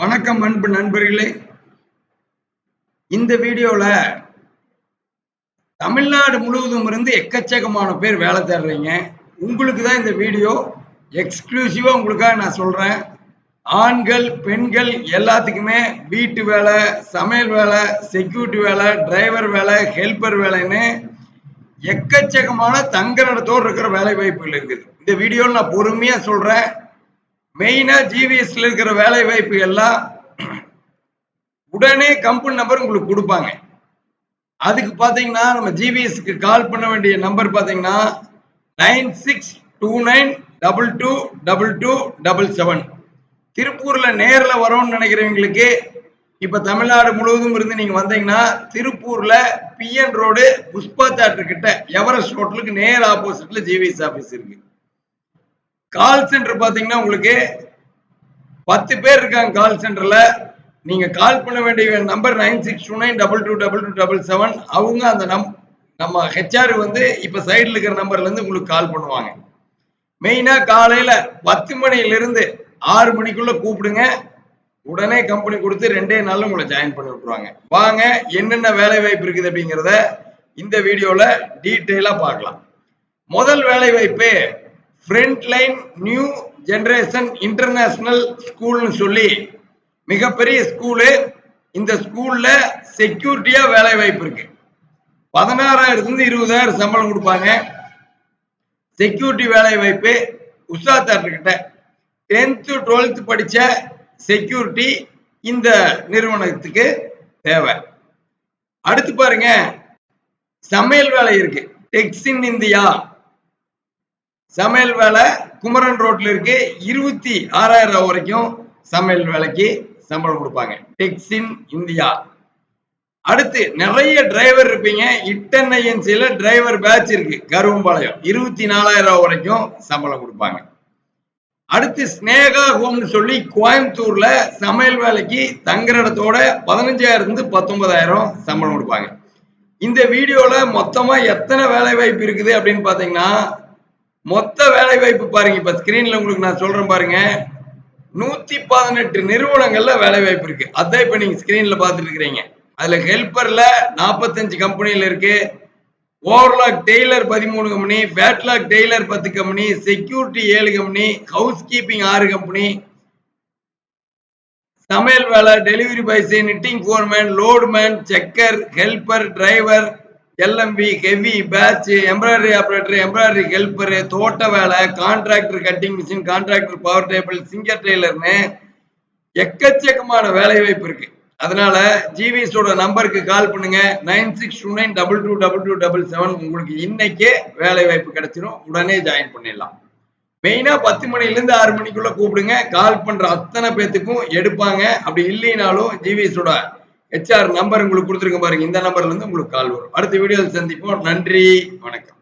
வணக்கம் அன்பு நண்பர்களே. இந்த வீடியோல தமிழ்நாடு முழுவதும் இருந்து எக்கச்சக்கமான பேர் வேலை தேடுறீங்க. உங்களுக்கு தான் இந்த வீடியோ எக்ஸ்க்ளூசிவா உங்களுக்காக நான் சொல்றேன். ஆண்கள் பெண்கள் எல்லாத்துக்குமே வீட்டு வேலை சமையல் வேலை செக்யூரிட்டி வேலை டிரைவர் வேலை ஹெல்ப்பர் வேலைன்னு எக்கச்சக்கமான தங்குற இடத்தோடு இருக்கிற வேலை வாய்ப்புகள் இருக்குது. இந்த வீடியோவில் நான் பொறுமையாக சொல்கிறேன் மெயினா ஜிவிஎஸ்ல இருக்கிற வேலை வாய்ப்பு எல்லாம் உடனே கம்பெனி நம்பர் உங்களுக்கு கொடுப்பாங்க. அதுக்கு பாத்தீங்கன்னா நம்ம ஜிவிஎஸ்க்கு கால் பண்ண வேண்டிய நம்பர் பாத்தீங்கன்னா nine six two nine double two double two double seven திருப்பூர்ல நேர்ல வரோம்னு நினைக்கிறவங்களுக்கு இப்ப தமிழ்நாடு முழுவதும் இருந்து நீங்க வந்தீங்கன்னா திருப்பூர்ல P N road Pushpa theatre கிட்ட எவரெஸ்ட் ஹோட்டலுக்கு நேர் ஆப்போசிட்ல ஜிவிஎஸ் ஆபீஸ் இருக்கு. கால் சென்டர் பாத்தீங்கன்னா உங்களுக்கு பத்து பேர் இருக்காங்க கால் சென்டர்ல. நீங்க கால் பண்ண வேண்டிய number nine six two nine double two double two double seven அவங்க அந்த நம் நம்ம ஹெச்ஆர் வந்து இப்ப சைடுல இருக்கிற நம்பர்ல இருந்து உங்களுக்கு கால் பண்ணுவாங்க. மெயினா காலையில பத்து மணில இருந்து ஆறு மணிக்குள்ள கூப்பிடுங்க. உடனே கம்பெனி கொடுத்து ரெண்டே நாள்ல உங்களை ஜாயின் பண்ணி விட்டுருவாங்க. வாங்க என்னென்ன வேலை வாய்ப்பு இருக்குது அப்படிங்கிறத இந்த வீடியோல டீட்டெயிலா பார்க்கலாம். முதல் வேலை வாய்ப்பு front line new generation international ஸ்கூல்னு சொல்லி மிகப்பெரிய ஸ்கூலு இந்த ஸ்கூல்ல செக்யூரிட்டியா வேலை வாய்ப்பு இருக்கு. பதினாறாயிரத்துல இருந்து இருபதாயிரம் சம்பளம் கொடுப்பாங்க. செக்யூரிட்டி வேலை வாய்ப்பு உஷா தேட்டர்கிட்ட டென்த்து டுவெல்த்து படித்த செக்யூரிட்டி இந்த நிறுவனத்துக்கு தேவை. அடுத்து பாருங்க சமையல் வேலை இருக்கு. டெக்ஸின் இந்தியா சமையல் வேலை குமரன் ரோட்ல இருக்கு. இருபத்தி ஆறாயிரம் ரூபாய் வரைக்கும் சமையல் வேலைக்கு சம்பளம் கொடுப்பாங்க. டெக்ஸின் இந்தியா அடுத்து நிறைய டிரைவர் இருப்பீங்க. இட்டன் ஏஜென்சியில டிரைவர் பேட்ச் இருக்கு. கருவம்பாளையம். இருபத்தி நாலாயிரம் ரூபாய் வரைக்கும் சம்பளம் கொடுப்பாங்க. அடுத்து ஸ்னேகா ஹோம்னு சொல்லி கோயம்புத்தூர்ல சமையல் வேலைக்கு தங்குற இடத்தோட பதினஞ்சாயிரம் இருந்து பத்தொன்பதாயிரம் சம்பளம் கொடுப்பாங்க. இந்த வீடியோல மொத்தமா எத்தனை வேலை வாய்ப்பு இருக்குது அப்படின்னு பாத்தீங்கன்னா மொத்த வேலை வாய்ப்பு பாருங்க. இப்ப ஸ்கிரீன்ல உங்களுக்கு நான் சொல்றேன் பாருங்க. நூத்தி பதினெட்டு நிறுவனங்கள்ல வேலை வாய்ப்பு இருக்கு. அதான் இப்ப நீங்க ஸ்கிரீன்ல பாத்துட்டு இருக்கிறீங்க. அதுல ஹெல்பர்ல நாற்பத்தஞ்சு கம்பெனில இருக்கு. ஓவர்லாக் டெய்லர் பதிமூணு கம்பெனி பேட்லாக் டெய்லர் பத்து கம்பெனி செக்யூரிட்டி ஏழு கம்பெனி ஹவுஸ் கீப்பிங் ஆறு கம்பெனி சமையல் வேலை delivery boys knitting foreman loadman checker helper driver L M P heavy badge embroidery operator embroidery helper தோட்ட வேலை contractor cutting machine contractor power table singer டெய்லர்னு எக்கச்சக்கமான வேலை வாய்ப்பு இருக்கு. அதனால ஜிவிஎஸோட நம்பருக்கு கால் பண்ணுங்க. Nine six two nine double two double two double seven உங்களுக்கு இன்னைக்கே வேலை வாய்ப்பு கிடைச்சிரும். உடனே ஜாயின் பண்ணிடலாம். மெயினா பத்து மணிலேருந்து ஆறு மணிக்குள்ள கூப்பிடுங்க. கால் பண்ற அத்தனை பேத்துக்கும் எடுப்பாங்க. அப்படி இல்லைனாலும் ஜிவிஎஸோட ஹெச்ஆர் நம்பர் உங்களுக்கு கொடுத்துருக்க பாருங்க. இந்த நம்பர்ல இருந்து உங்களுக்கு கால் வரும். அடுத்த வீடியோவில் சந்திப்போம். நன்றி. வணக்கம்.